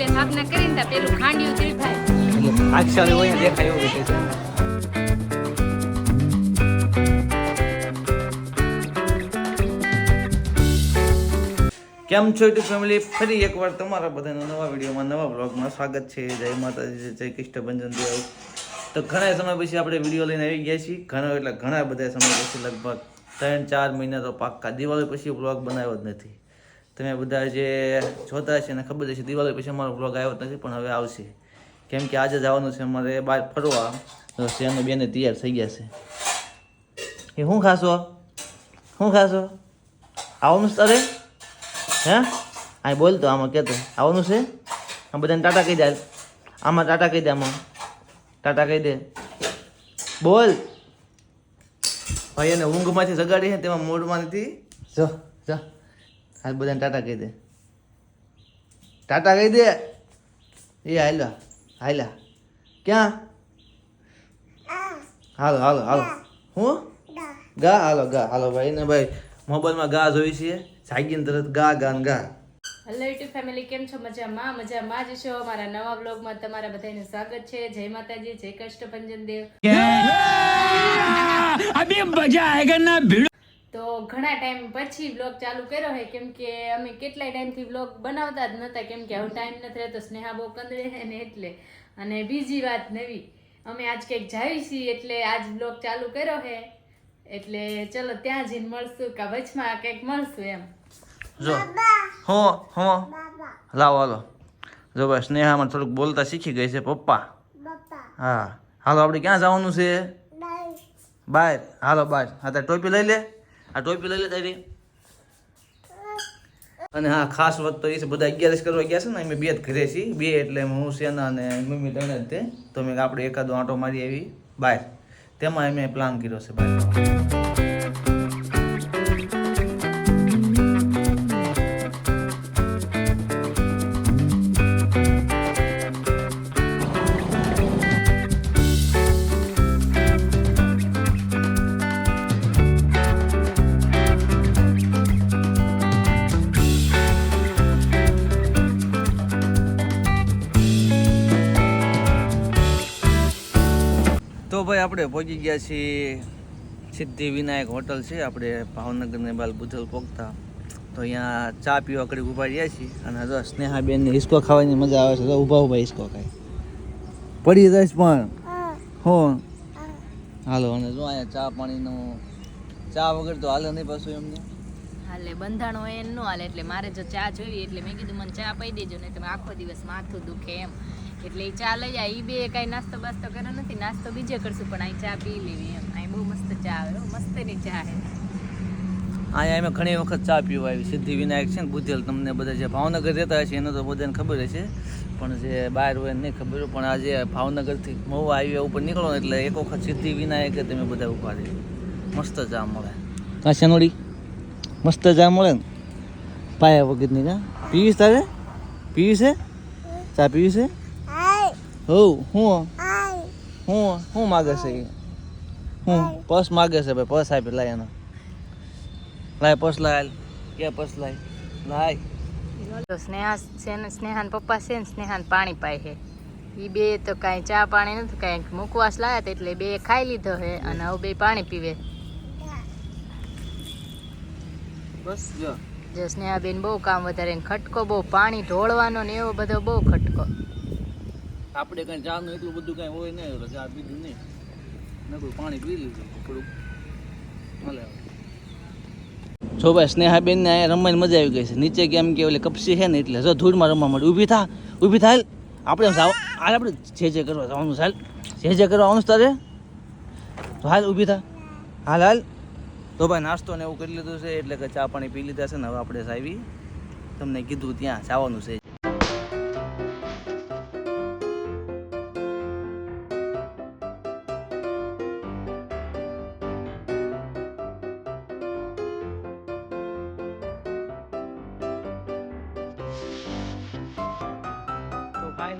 લે સ્થાપના કરીને ત્યાં પેલું ખાંડિયું ત્રિભાઈ. એટલે આક્ષાળી હોય દેખાય એવું કેમ છો યુટ્યુબ ફેમિલી ફરી એકવાર તમારા બધાના નવા વિડીયોમાં, નવા બ્લોગમાં સ્વાગત છે. જય માતાજી, જય કૃષ્ણ ભંજન દેવ. તો ઘણા સમય પછી આપણે વીડિયો લઈને આવી ગયા છીએ. ઘણા એટલે ઘણા બધા સમય પછી, લગભગ ત્રણ ચાર મહિના તો પાક્કા. દિવાળી પછી બ્લોગ બનાવ્યો જ નથી. તમે બધા જે જોતા છે ને ખબર છે, દિવાળી પછી અમારો બ્લોગ આવ્યો નથી, પણ હવે આવશે. કેમ કે આજે જવાનું છે, અમારે બહાર ફરવા. તો શેનો બેને તૈયાર થઈ ગયા છે. એ શું ખાશો? શું ખાશો? આવવાનું છે તારે? હે? અહીં બોલ તો, આમાં કહેતો આવવાનું છે? આ બધાને ટાટા કહી દે આમાં ટાટા કહી દે આમાં. ટાટા કહી દે. બોલ. ભાઈ એને ઊંઘમાંથી જગાડી તેમાં મૂડમાં નથી જો જો. હાલ બધાને ટાટા કહી દે. ટાટા કહી દે. એ હાલ્યા હાલ્યા. ક્યાં? હાલો હાલો હાલો. હું? ગા હાલો ગા હાલો ભાઈ ને ભાઈ મોબાઈલમાં ગા જોઈ છીએ. જાગીને તરત ગા ગા ગા. હેલો યુટ્યુબ ફેમિલી કેમ છો? મજામાં મજામાં જ છો? મારા નવા બ્લોગમાં તમારા બધાને સ્વાગત છે. જય માતાજી જય કષ્ટ ભંજન દેવ તો ઘણા ટાઈમ પછી બ્લોગ ચાલુ કર્યો છે. કેમ કે અમે કેટલાય ટાઈમથી બ્લોગ બનાવતા જ નહોતા કેમ કે હવે ટાઈમ નથી રહેતો. સ્નેહા બહુ કંદરે છે ને એટલે. અને બીજી વાત નવી. અમે આજ કંઈક જાવી છીએ એટલે આજ બ્લોગ ચાલુ કર્યો છે. એટલે ચલો ત્યાં જઈને મળશું કે વચમાં કંઈક મળશું એમ. જો. હો હો. લાવો હાલો. જો ભાઈ સ્નેહામાં થોડુંક બોલતા શીખી ગઈ છે પપ્પા. હા. હાલો આપણે ક્યાં જવાનું છે? બાય હાલો બાય હા ટોપી લઈ લે. આ ટોપી લઈ લે તારી. અને હા, ખાસ વાત તો એ છે, બધા અગિયારસ કરવા ગયા છે ને, અમે બે જ ઘરે છીએ. બે એટલે હું, સેના અને મમ્મી ત્રણે જ તે. તો મેં આપણે એકાદો આંટો મારી આવી, બહાર. તેમાં અમે પ્લાન કર્યો છે, બહાર. આપણે પહોંચી ગયા છીએ સિદ્ધિ વિનાયક હોટલ છે. આપણે ભાવનગરને બાલ બુધલ પહોંચતા તો અહીંયા ચા પીવા કડી ઊભા રહ્યા છીએ અને જો સ્નેહાબેનને હિસ્કો ખાવાની મજા આવે છે. તો ઊભા ઊભા હિસ્કો ખાય. પડી જઈશ પણ. હો. હાલો અને જો અહીંયા ચા પાણીનો ચા વગર તો હાલે નહીં પાછું એમને. હાલે બંધાણ હોય એમ ન હાલે એટલે મારે જો ચા જોઈએ એટલે મેં કીધું મને ચા પાઈ દેજો નહીં તમે આખો દિવસ માથું દુખે એમ. એટલે એ ચા લઈ જાય એ બે કાંઈ નાસ્તો બાસ્તો કર્યો નથી નાસ્તો બીજે કરશું પણ અહીં ચા પી લેવી એમ. અહીં બહુ મસ્ત ચા આવે મસ્ત મસ્તની ચા હે. અહીંયા અમે ઘણી વખત ચા પીવા આવી. સિદ્ધિ વિનાયક છે ને બુધેલ તમને બધા જે ભાવનગર રહેતા હશે એને તો બધાને ખબર હશે. પણ જે બહાર હોય નહીં ખબર પણ આજે ભાવનગરથી મહુવા હાઈવે ઉપર નીકળો ને એટલે એક વખત સિદ્ધિ વિનાયકે તમે બધા ઊભા રહી. મસ્ત ચા મળે. કાં શેનોડી? મસ્ત ચા મળે ને? પાયા વગરની કા પીવીશ તારે? પીવી છે? ચા પીવી છે? હો? હું હું હું માગે છે? એ? હું પર્સ માગે છે ભાઈ પર્સ આપી લાય એનો. લાય પર્સ લાય કે પર્સ લાય? લાય. સ્નેહા છે ને સ્નેહાન પપ્પા છે ને સ્નેહાન પાણી પાય છે. એ બે તો કાંઈ ચા પાણી નથી કાંઈ મુકવાસ લાયા હતા એટલે બે ખાઈ લીધો છે અને હવે બે પાણી પીવે. બસ જો. જો સ્નેહાબેન બહુ કામ વધારે ખટકો બહુ પાણી ઢોળવાનો ને એવો બધો બહુ ખટકો. આપણે કઈ ચાનું એટલું બધું કઈ હોય નહીં ચા પીધું નહીં. નકરું પાણી પી લીધું થોડુંક ભલે જો ભાઈ સ્નેહાબેન ને અહીંયા રમવાની મજા આવી ગઈ છે. નીચે કેમ કે ઓલી કપસી છે ને, એટલે જો ધૂળમાં રમવા માંડી. ઊભી થા, ઊભી થાય આપણે આમ હાલ આપણે જે જે કરવા જવાનું હાલ. જે જે કરવા આવવાનું તારે. તો હાલ, ઊભી થા. હાલ હાલ. તો ભાઈ, નાસ્તો ને એવું કરી લીધું છે, એટલે કે ચા પાણી પી લીધા છે ને, હવે આપણે સાવી તમને કીધું ત્યાં જવાનું છે.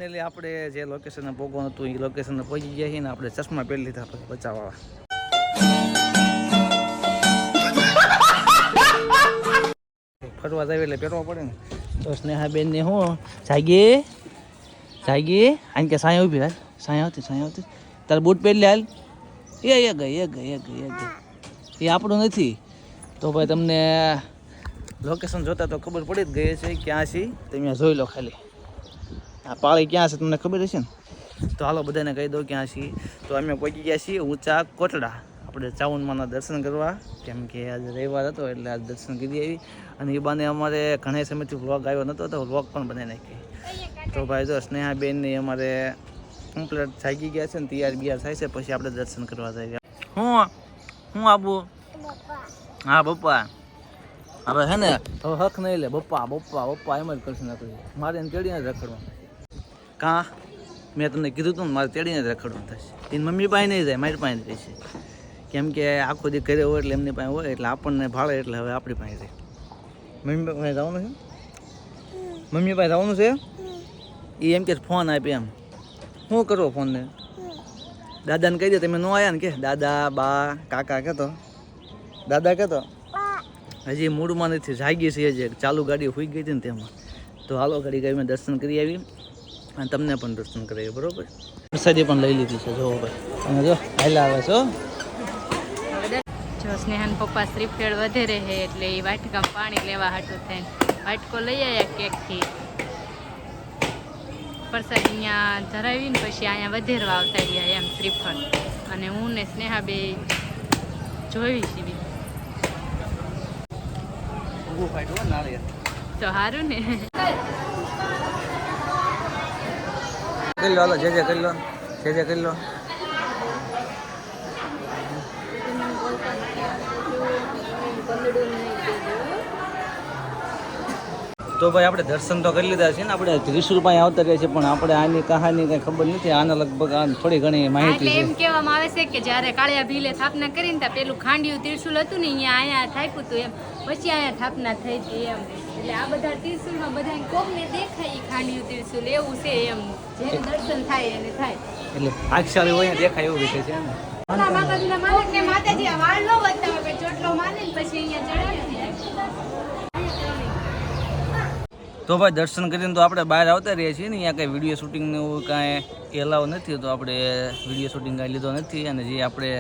ફાઇનલી આપણે જે લોકેશને ભોગવાનું હતું એ લોકેશને પહોંચી ગયા છીએ ને આપણે ચશ્મા પહેરી લીધા પછી બચાવવા. ફરવા જાય એટલે પહેરવા પડે ને. તો સ્નેહાબેન ને હું જાગી જાગી આને કે સાંય ઊભી હાલ. સાંય આવતી સાંય આવતી. તારે બૂટ પહેરી હાલ. એ એ ગઈ એ ગઈ એ ગઈ એ ગઈ. એ આપણું નથી. તો ભાઈ તમને લોકેશન જોતા તો ખબર પડી જ ગઈ છે ક્યાં છે તમે જોઈ લો ખાલી. આ પાળી ક્યાં છે તમને ખબર હશે ને? તો હાલો, બધાને કહી દો ક્યાં છીએ. તો અમે પહોંચી ગયા છીએ ઊંચા કોટડા. આપણે ચાવનમાના દર્શન કરવા, કેમ કે આજે રવિવાર હતો એટલે આજ દર્શન કરી આવી. અને એ બાને અમારે ઘણા સમયથી વ્લોગ આવ્યો નહોતો તો વ્લોગ પણ બનાવી નાખી. તો ભાઈ જો, સ્નેહાબેનની અમારે કમ્પ્લેટ જાગી ગયા છે ને, તૈયાર બિયાર થાય છે, પછી આપણે દર્શન કરવા જઈએ હું હું આબુ? હા, બપ્પા. હવે હે ને હક નહીં લે. બપ્પા બપ્પા બપ્પા, એમ જ કરશે નાખું મારે એને જ રખડવા. કાં? મેં તમને કીધું હતું ને, મારે તેડીને જ રખડવું થશે. એની મમ્મી પાસે નહીં જાય, મારી પાસે જ રહેશે. કેમ કે આખો દી ઘરે હોય એટલે એમની પાસે હોય, એટલે આપણને ભાળે એટલે હવે આપણી પાસે રહે. મમ્મી પાસે જવાનું છે? મમ્મી પાસે જવાનું છે? એ એમ કે ફોન આપે એમ. શું કરો ફોનને? દાદાને કહી દે, તમે ન આવ્યા ને કે? દાદા, બા, કાકા કહેતો દાદા કહેતો હજી મૂડમાં નથી, જાગી છે જે ચાલુ ગાડી હોઈ ગઈ હતી ને તેમાં. તો હાલો ગાડી મેં દર્શન કરી આવી અને તમને પણ દર્શન કરાવીએ બરોબર? પ્રસાદી પણ લઈ લીધી છે જોવો ભાઈ. તમે જો હાલા આવે છો જો સ્નેહાન પપ્પા શ્રીફેળ વધારે છે એટલે એ વાટકા પાણી લેવા હાટું થઈને વાટકો લઈ આવ્યા કેકથી. પ્રસાદ અહીંયા ધરાવીને પછી અહીંયા વધેરવા આવતા રહ્યા એમ શ્રીફળ. અને હું ને સ્નેહા બે જોઈ છીએ બી. તો સારું ને. કરી લો હાલો જે જે કરી લો જે જે કરી લો. તો ભાઈ આપણે દર્શન તો કરી લીધા છે ને આપણે ત્રિશુલ રૂપિયા આવતા રહ્યા છે પણ આપણે આની કહાની કઈ ખબર નથી. આના લગભગ થોડી ઘણી એટલે માહિતી એમ કહેવામાં આવે છે કે જ્યારે કાળિયા ભીલે સ્થાપના કરીને ત્યાં પેલું ખાંડિયું ત્રિશુલ હતું ને અહીંયા અહીંયા થાક્યું હતું એમ. પછી અહીંયા સ્થાપના થઈ હતી એમ. એટલે આ બધા ત્રિશુલમાં બધા કોકને દેખાય ખાંડિયું ત્રિશુલ? એવું છે એમ. જેનું દર્શન થાય એને થાય. એટલે ભાગશાળી હોય ને દેખાય એવું રીતે છે ને ઓલા માતાજી વાળ નો બતાવે ચોટલો માની પછી અહીંયા ચડાવે તો ભાઈ, દર્શન કરીને તો આપણે બહાર આવતા રહીએ છીએ ને, અહીંયા કંઈ વીડિયો શૂટિંગનું એવું કાંઈ એલાવ નથી તો આપણે વીડિયો શૂટિંગ કાંઈ લીધો નથી અને જે આપણે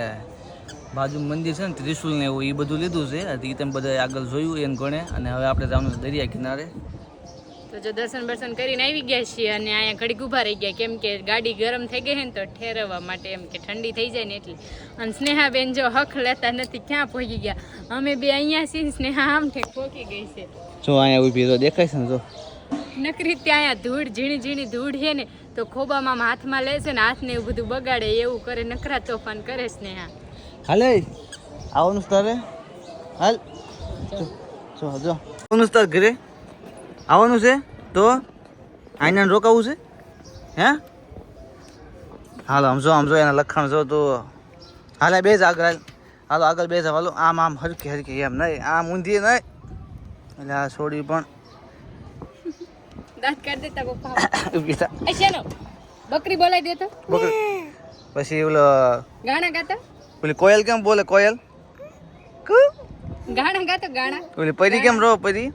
બાજુ મંદિર છે ને, ત્રિશુલ ને એવું, એ બધું લીધું છે. એ તમે બધા આગળ જોયું, એને ગણે. અને હવે આપણે જવાનું દરિયા કિનારે તો જો દર્શન બર્શન કરીને આવી ગયા છીએ અને અહીંયા ઘડીક ઊભા રહી ગયા. કેમ કે ગાડી ગરમ થઈ ગઈ છે ને તો ઠેરવવા માટે એમ કે ઠંડી થઈ જાય ને એટલે. અને સ્નેહાબેન જો હક લેતા નથી ક્યાં પહોંચી ગયા? અમે બે અહીંયા છીએ સ્નેહા આમ ઠેક પહોંચી ગઈ છે. જો અહીંયા ઊભી તો દેખાય છે ને જો. નકરી ત્યાં અહીંયા ધૂળ ઝીણી ઝીણી ધૂળ છે ને તો ખોબામાં હાથમાં લે છે ને હાથને એવું બધું બગાડે એવું કરે નકરા તોફાન કરે સ્નેહા. હાલે આવવાનું તારે હાલ. જો જો આવવાનું છે ઘરે. આવવાનું છે? તો આઈને રોકાવું છે? હે? હાલો આમ જો આમ જો એના લખાણ જો તો હાલે બે જ આગળ હાલ. આગળ બે જ હાલો. આમ આમ હરકી હરકી એમ નહીં આમ ઊંધી નહીં. એટલે આ છોડી પણ દાંત કાઢ દેતા પપ્પા. ઊભી થા. એ શેનો? બકરી બોલાવી દેતો બકરી. પછી ઓલો ગાણા ગાતા? પેલી કોયલ કેમ બોલે કોયલ? કુ ગાણા ગાતો ગાણા. ઓલી પરી કેમ રોવે પરી?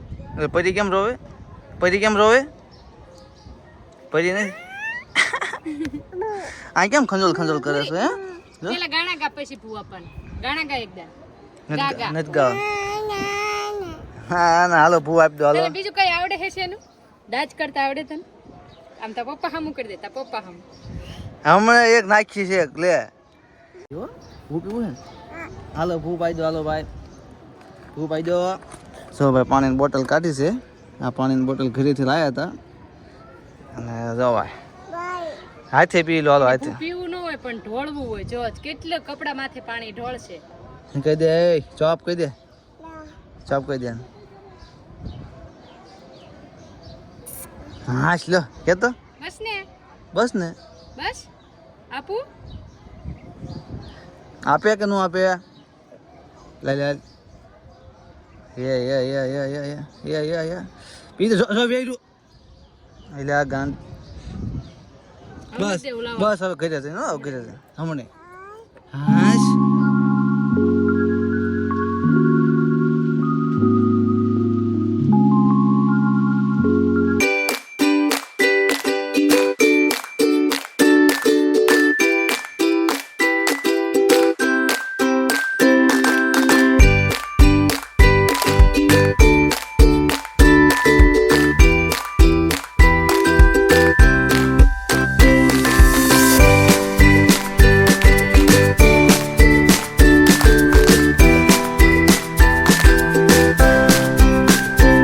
પરી કેમ રોવે? પરી કેમ રોવે? પરી નહીં? આ કેમ ખંજોલ ખંજોલ કરે છે હે? પેલા ગાણા ગા પછી ભૂવા પણ ગાણા ગા એકદમ નથી ગા. હા ના હાલો ભૂ આપી દો હાલો. બીજું કઈ આવડે છે એનું? દાજ કરતા આવડે તને? આમ તા પપ્પા હામું કરી દેતા પપ્પા હામું. હમણાં એક નાખી છે એક લે. જો ભૂ પીવું છે હાલો ભૂ પાઈ દો હાલો ભાઈ. ભૂ પાઈ દો. સો ભાઈ પાણીની બોટલ કાઢી છે. આ પાણીની બોટલ ઘરેથી લાવ્યા હતા. અને જવાય. હાથે પી લો હાલો હાથે. પીવું ન હોય પણ ઢોળવું હોય. જો કેટલા કપડા માથે પાણી ઢોળશે. કહી દે એ ચોપ કહી દે. ચોપ કહી દે હાશ લો કેતો? બસ ને. બસ ને. બસ? આપું? આપે કે નું આપે? લઈ લે યે yeah, yeah, yeah, yeah, yeah, yeah, yeah, યે પી so, જો જો વેરું એટલે આ ગાન બસ હવે બસ હવે ઘરે જઈને હો ઘરે જઈને હમણે હાશ